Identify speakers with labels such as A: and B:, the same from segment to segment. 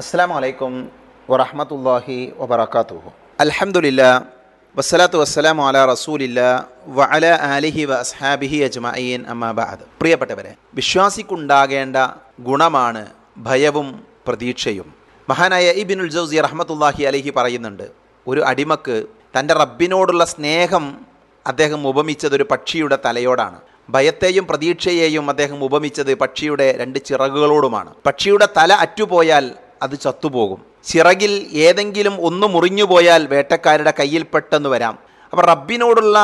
A: അസ്സാം വലൈക്കും വറഹമത്തല്ലാഹി വബർക്കാത്തു അലഹമുല്ല വസ്സലാത്തു വസ്സലാം അല റസൂലില്ല വ അല ആലിഹി വ അസ്ഹാബിഹി അജ്മഈൻ അമ്മാബാദ് പ്രിയപ്പെട്ടവരെ വിശ്വാസിക്കുണ്ടാകേണ്ട ഗുണമാണ് ഭയവും പ്രതീക്ഷയും. മഹാനായ ഇബിനുൽ ജൗസി റഹ്മത്തുല്ലാഹി അലഹി പറയുന്നുണ്ട് ഒരു അടിമക്ക് തന്റെ റബ്ബിനോടുള്ള സ്നേഹം അദ്ദേഹം ഉപമിച്ചത് ഒരു പക്ഷിയുടെ തലയോടാണ്. ഭയത്തെയും പ്രതീക്ഷയെയും അദ്ദേഹം ഉപമിച്ചത് പക്ഷിയുടെ രണ്ട് ചിറകുകളോടുമാണ്. പക്ഷിയുടെ തല അറ്റുപോയാൽ അത് ചത്തുപോകും. ചിറകിൽ ഏതെങ്കിലും ഒന്ന് മുറിഞ്ഞു പോയാൽ വേട്ടക്കാരുടെ കയ്യിൽ പെട്ടെന്ന് വരാം. അപ്പോൾ റബ്ബിനോടുള്ള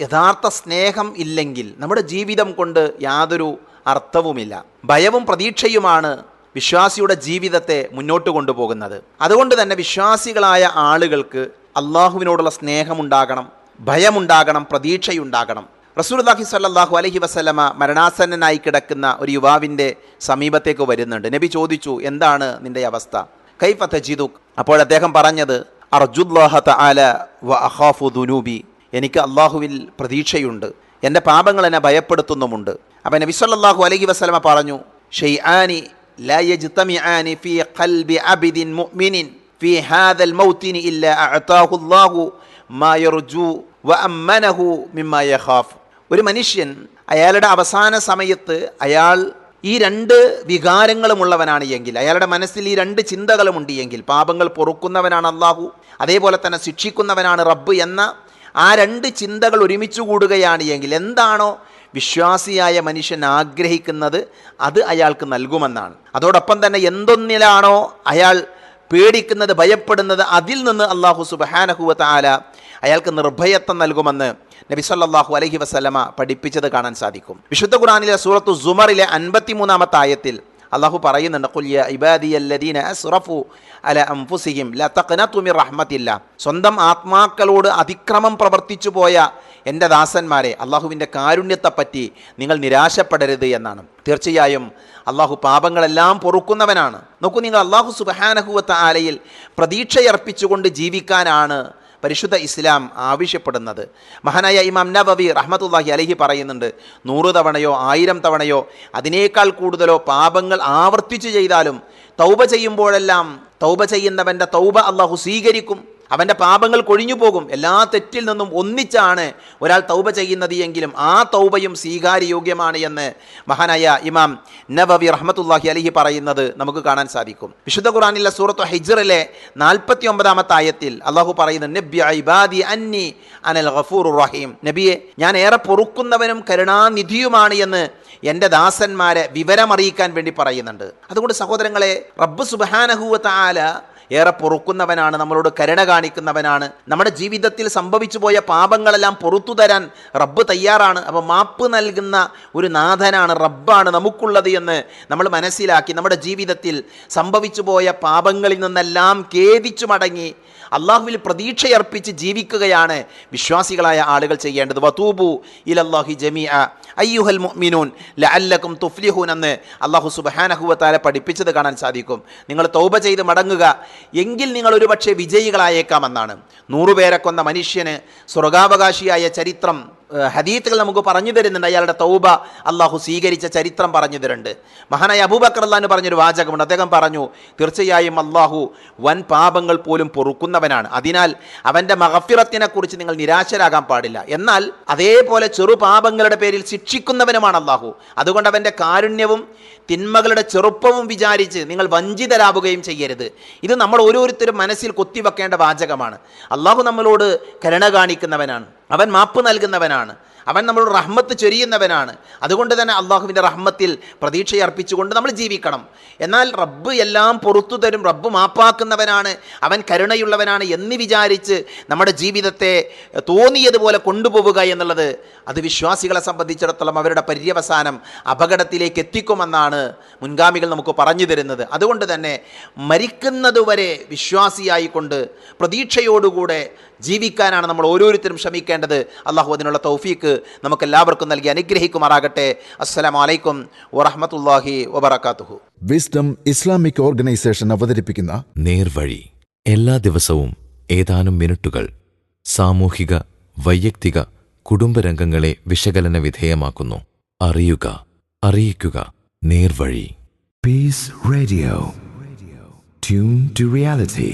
A: യഥാർത്ഥ സ്നേഹം ഇല്ലെങ്കിൽ നമ്മുടെ ജീവിതം കൊണ്ട് യാതൊരു അർത്ഥവുമില്ല. ഭയവും പ്രതീക്ഷയുമാണ് വിശ്വാസിയുടെ ജീവിതത്തെ മുന്നോട്ട് കൊണ്ടുപോകുന്നത്. അതുകൊണ്ട് തന്നെ വിശ്വാസികളായ ആളുകൾക്ക് അള്ളാഹുവിനോടുള്ള സ്നേഹമുണ്ടാകണം ഭയമുണ്ടാകണം പ്രതീക്ഷയുണ്ടാകണം. റസൂൽല്ലാഹി സല്ലാഹു അലഹി വസ്ലമ മരണാസന്നനായി കിടക്കുന്ന ഒരു യുവാവിന്റെ സമീപത്തേക്ക് വരുന്നുണ്ട്. നബി ചോദിച്ചു എന്താണ് നിന്റെ അവസ്ഥ? കൈഫ ജിതു അപ്പോൾ അദ്ദേഹം പറഞ്ഞത് അർജുല്ലാഹ ആല വ അഹാഫു ദുനൂബി. എനിക്ക് അള്ളാഹുവിൽ പ്രതീക്ഷയുണ്ട്. എന്റെ പാപങ്ങൾ എന്നെ ഭയപ്പെടുത്തുന്നുമുണ്ട്. അപ്പം നബി സല്ലാഹു അലഹി വസ്ലമ പറഞ്ഞു ഷെയ്ആനി ലായജ്തമിആനി ഫീ ഖൽബി അബിദിൻ ഫീ ഇല്ല അഅതാഹു മാ യർജു വ മിമ്മ യഖാഫ്. ഒരു മനുഷ്യൻ അയാളുടെ അവസാന സമയത്ത് അയാൾ ഈ രണ്ട് വികാരങ്ങളുമുള്ളവനാണ് എങ്കിൽ അയാളുടെ മനസ്സിൽ ഈ രണ്ട് ചിന്തകളുമുണ്ട് എങ്കിൽ പാപങ്ങൾ പൊറുക്കുന്നവനാണ് അള്ളാഹു അതേപോലെ തന്നെ ശിക്ഷിക്കുന്നവനാണ് റബ്ബ് എന്ന ആ രണ്ട് ചിന്തകൾ ഒരുമിച്ച് കൂടുകയാണ് എങ്കിൽ എന്താണോ വിശ്വാസിയായ മനുഷ്യൻ ആഗ്രഹിക്കുന്നത് അത് അയാൾക്ക് നൽകുമെന്നാണ്. അതോടൊപ്പം തന്നെ എന്തൊന്നിലാണോ അയാൾ പേടിക്കുന്നത് ഭയപ്പെടുന്നത് അതിൽ നിന്ന് അള്ളാഹു സുബഹാനഹുവ താല അയാൾക്ക് നിർഭയത്വം നൽകുമെന്ന് നബി സല്ലല്ലാഹു അലഹി വസ്ലമ പഠിപ്പിച്ചത് കാണാൻ സാധിക്കും. വിശുദ്ധ ഖുറാനിലെ സൂറത്തു സുമറിലെ അൻപത്തിമൂന്നാമത്തെ ആയത്തിൽ അള്ളാഹു പറയുന്നുണ്ട് ഇബാദിയല്ലദീന അസ്റഫു മിർ റഹ്മത്തില്ല. സ്വന്തം ആത്മാക്കളോട് അതിക്രമം പ്രവർത്തിച്ചു പോയ എന്റെ ദാസന്മാരെ അള്ളാഹുവിന്റെ കാരുണ്യത്തെപ്പറ്റി നിങ്ങൾ നിരാശപ്പെടരുത് എന്നാണ്. തീർച്ചയായും അള്ളാഹു പാപങ്ങളെല്ലാം പൊറുക്കുന്നവനാണ്. നോക്കൂ നിങ്ങൾ അള്ളാഹു സുബഹാനഹുവത്ത ആലയിൽ പ്രതീക്ഷയർപ്പിച്ചുകൊണ്ട് ജീവിക്കാനാണ് പരിശുദ്ധ ഇസ്ലാം ആവശ്യപ്പെടുന്നത്. മഹാനായ ഇമാം നബവി റഹ്മത്തുല്ലാഹി അലഹി പറയുന്നുണ്ട് നൂറ് തവണയോ ആയിരം തവണയോ അതിനേക്കാൾ കൂടുതലോ പാപങ്ങൾ ആവർത്തിച്ചു ചെയ്താലും തൗബ ചെയ്യുമ്പോഴെല്ലാം തൗബ ചെയ്യുന്നവന്റെ തൗബ അള്ളാഹു സ്വീകരിക്കും. അവന്റെ പാപങ്ങൾ കൊഴിഞ്ഞു പോകും. എല്ലാ തെറ്റിൽ നിന്നും ഒന്നിച്ചാണ് ഒരാൾ തൗബ ചെയ്യുന്നത് എങ്കിലും ആ തൗബയും സ്വീകാര്യയോഗ്യമാണ് എന്ന് മഹാനായ ഇമാം നബവി റഹ്മത്തുല്ലാഹി അലഹി പറയുന്നത് നമുക്ക് കാണാൻ സാധിക്കും. വിശുദ്ധ ഖുറാനിലെ സൂറത്ത് ഹിജറിലെ നാൽപ്പത്തി ഒമ്പതാമത്തെ ആയത്തിൽ അള്ളാഹു പറയുന്നു അന്നി അനൽ ഗഫൂർ റഹീം. നബിയെ ഞാൻ ഏറെ പൊറുക്കുന്നവനും കരുണാനിധിയുമാണ് എന്ന് എന്റെ ദാസന്മാരെ വിവരമറിയിക്കാൻ വേണ്ടി പറയുന്നുണ്ട്. അതുകൊണ്ട് സഹോദരങ്ങളെ റബ്ബ് സുബാനഹുവ ആല ഏറെ പൊറുക്കുന്നവനാണ് നമ്മളോട് കരുണ കാണിക്കുന്നവനാണ്. നമ്മുടെ ജീവിതത്തിൽ സംഭവിച്ചു പോയ പാപങ്ങളെല്ലാം പുറത്തു തരാൻ റബ്ബ് തയ്യാറാണ്. അപ്പോൾ മാപ്പ് നൽകുന്ന ഒരു നാഥനാണ് റബ്ബാണ് നമുക്കുള്ളത് എന്ന് നമ്മൾ മനസ്സിലാക്കി നമ്മുടെ ജീവിതത്തിൽ സംഭവിച്ചു പോയ പാപങ്ങളിൽ നിന്നെല്ലാം ഖേദിച്ചു മടങ്ങി അള്ളാഹുവിൽ പ്രതീക്ഷയർപ്പിച്ച് ജീവിക്കുകയാണ് വിശ്വാസികളായ ആളുകൾ ചെയ്യേണ്ടത്. വതൂബു ഇൽ അള്ളാഹി ജമീ അയ്യുഹൽ മുഅ്മിനൂൻ ലഅല്ലക്കും തുഫ്ലിഹൂൻ എന്ന് അള്ളാഹു സുബഹാനഹുവത്താലെ പഠിപ്പിച്ചത് കാണാൻ സാധിക്കും. നിങ്ങൾ തൗബ ചെയ്ത് മടങ്ങുക. എങ്കിൽ നിങ്ങൾ ഒരുപക്ഷെ വിജയികളായേക്കാമെന്നാണ്. നൂറുപേരെ കൊന്ന മനുഷ്യന് സ്വർഗാവകാശിയായ ചരിത്രം ഹദീത്തുകൾ നമുക്ക് പറഞ്ഞു തരുന്നുണ്ട്. അയാളുടെ തൗബ അള്ളാഹു സ്വീകരിച്ച ചരിത്രം പറഞ്ഞു തരുന്നുണ്ട്. മഹാനായ അബൂബക്കർ അള്ളഹാന് പറഞ്ഞൊരു വാചകമുണ്ട്. അദ്ദേഹം പറഞ്ഞു തീർച്ചയായും അള്ളാഹു വൻ പാപങ്ങൾ പോലും പൊറുക്കുന്നവനാണ്. അതിനാൽ അവന്റെ മഹഫിറത്തിനെക്കുറിച്ച് നിങ്ങൾ നിരാശരാകാൻ പാടില്ല. എന്നാൽ അതേപോലെ ചെറു പാപങ്ങളുടെ പേരിൽ ശിക്ഷിക്കുന്നവനുമാണ് അള്ളാഹു അതുകൊണ്ട് അവന്റെ കാരുണ്യവും തിന്മകളുടെ ചെറുപ്പവും വിചാരിച്ച് നിങ്ങൾ വഞ്ചിതരാവുകയും ചെയ്യരുത്. ഇത് നമ്മൾ ഓരോരുത്തരും മനസ്സിൽ കൊത്തിവെക്കേണ്ട വാചകമാണ്. അള്ളാഹു നമ്മളോട് കരുണ കാണിക്കുന്നവനാണ്. അവൻ മാപ്പ് നൽകുന്നവനാണ്. അവൻ നമ്മൾ റഹ്മത്ത് ചൊരിയുന്നവനാണ്. അതുകൊണ്ട് തന്നെ അള്ളാഹുവിന്റെ റഹ്മത്തിൽ പ്രതീക്ഷയർപ്പിച്ചുകൊണ്ട് നമ്മൾ ജീവിക്കണം. എന്നാൽ റബ്ബ് എല്ലാം പുറത്തു തരും റബ്ബ് മാപ്പാക്കുന്നവനാണ് അവൻ കരുണയുള്ളവനാണ് എന്ന് വിചാരിച്ച് നമ്മുടെ ജീവിതത്തെ തോന്നിയതുപോലെ കൊണ്ടുപോവുക എന്നുള്ളത് അത് വിശ്വാസികളെ സംബന്ധിച്ചിടത്തോളം അവരുടെ പര്യവസാനം അപകടത്തിലേക്ക് എത്തിക്കുമെന്നാണ് മുൻഗാമികൾ നമുക്ക് പറഞ്ഞു തരുന്നത്. അതുകൊണ്ട് തന്നെ മരിക്കുന്നതുവരെ വിശ്വാസിയായിക്കൊണ്ട് പ്രതീക്ഷയോടുകൂടെ ജീവിക്കാനാണ് നമ്മൾ ഓരോരുത്തരും ശ്രമിക്കേണ്ടത്. അള്ളാഹു അതിനുള്ള തൗഫീക്ക് നമുക്ക് എല്ലാവർക്കും നൽകി അനുഗ്രഹിക്കുമാറാകട്ടെ. അസ്സലാം വലൈക്കും വറഹമത്തല്ലാഹി വബർക്കാത്തുഹു
B: വിസ്ഡം ഇസ്ലാമിക് ഓർഗനൈസേഷൻ അവതരിപ്പിക്കുന്ന
C: നേർവഴി. എല്ലാ ദിവസവും ഏതാനും മിനിറ്റുകൾ സാമൂഹിക വൈയക്തിക കുടുംബരംഗങ്ങളെ വിശകലന വിധേയമാക്കുന്നു. അറിയുക അറിയിക്കുക. നേർവഴി.
D: Peace radio
C: Tune to reality.